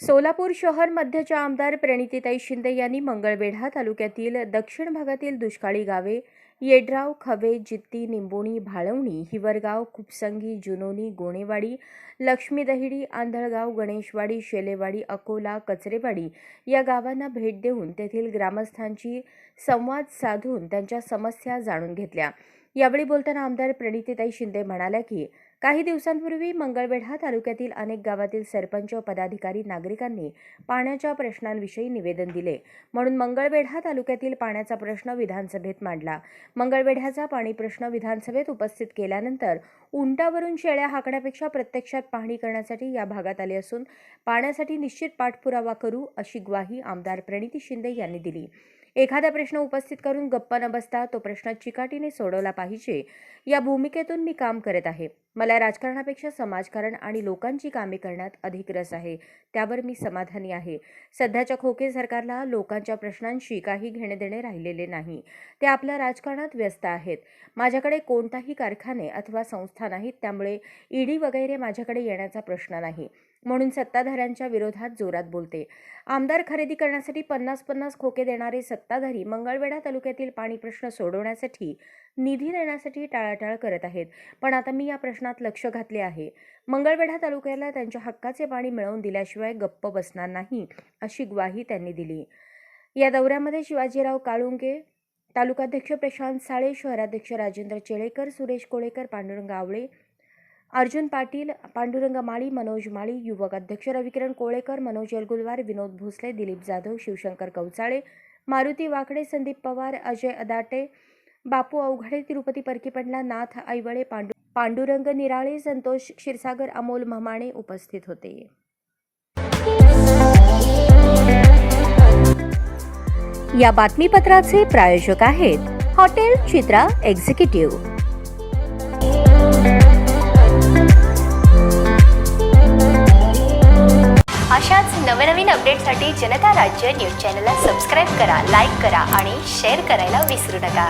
सोलापूर शहर मध्यच्या आमदार प्रणितीताई शिंदे यांनी मंगळवेढा तालुक्यातील दक्षिण भागातील दुष्काळी गावे येड्राव खवे जित्ती निंबोणी भाळवणी हिवरगाव खुपसंगी जुनोनी गोणेवाडी लक्ष्मी दहिडी आंधळगाव गणेशवाडी शेलेवाडी अकोला कचरेवाडी या गावांना भेट देऊन तेथील ग्रामस्थांची संवाद साधून त्यांच्या समस्या जाणून घेतल्या. यावेळी बोलताना आमदार प्रणितीताई शिंदे म्हणाल्या की काही दिवसांपूर्वी मंगळवेढा तालुक्यातील अनेक गावातील सरपंच पदाधिकारी नागरिकांनी पाण्याच्या प्रश्नांविषयी निवेदन दिले. म्हणून मंगळवेढा तालुक्यातील पाण्याचा प्रश्न विधानसभेत मांडला. मंगळवेढ्याचा पाणी प्रश्न विधानसभेत उपस्थित केल्यानंतर उंटावरून शेळ्या हाकण्यापेक्षा प्रत्यक्षात पाहणी करण्यासाठी या भागात आले असून पाण्यासाठी निश्चित पाठपुरावा करू अशी ग्वाही आमदार प्रणिती शिंदे यांनी दिली. एखादा प्रश्न उपस्थित करून गप्प न बसता तो प्रश्न चिकाटीने सोडवला पाहिजे या भूमिकेतून मी काम करत आहे. मला राजकारणापेक्षा समाजकारण आणि लोकांची कामे करण्यात अधिक रस आहे. त्यावर मी समाधानी आहे. सध्याच्या खोके सरकारला लोकांच्या प्रश्नांशी काही घेणे देणे राहिलेले नाही. ते आपल्या राजकारणात व्यस्त आहेत. माझ्याकडे कोणताही कारखाने अथवा संस्था नाहीत त्यामुळे ईडी वगैरे माझ्याकडे येण्याचा प्रश्न नाही. म्हणून सत्ताधाऱ्यांच्या विरोधात जोरात बोलते. आमदार खरेदी करण्यासाठी पन्नास पन्नास खोके देणारे सत्ताधारी मंगळवेढा तालुक्यातील पाणी प्रश्न सोडवण्यासाठी निधी देण्यासाठी टाळाटाळ करत आहेत. पण आता मी या प्रश्नात लक्ष घातले आहे. मंगळवेढा तालुक्याला त्यांच्या हक्काचे पाणी मिळवून दिल्याशिवाय गप्प बसणार नाही अशी ग्वाही त्यांनी दिली. या दौऱ्यामध्ये शिवाजीराव काळुंगे तालुकाध्यक्ष प्रशांत साळे शहराध्यक्ष राजेंद्र चेळेकर सुरेश कोळेकर पांडुरंग आवळे अर्जुन पाटील पांडुरंग माळी मनोज माळी युवक अध्यक्ष रविकिरण कोळेकर मनोज येलगुलवार विनोद भोसले दिलीप जाधव शिवशंकर कवचाळे मारुती वाकडे संदीप पवार अजय अदाटे बापू अवघडे तिरुपती परकीपंडला नाथ ऐवळे पांडू पांडुरंग निराळे संतोष क्षीरसागर अमोल म्हमाणे उपस्थित होते. या बातमीपत्राचे प्रायोजक आहेत हॉटेल चित्रा एक्झिक्युटिव्ह. अशाच नवनवीन अपडेटसाठी जनता राज्य न्यूज चॅनलला सबस्क्राईब करा लाईक करा आणि शेअर करायला विसरू नका.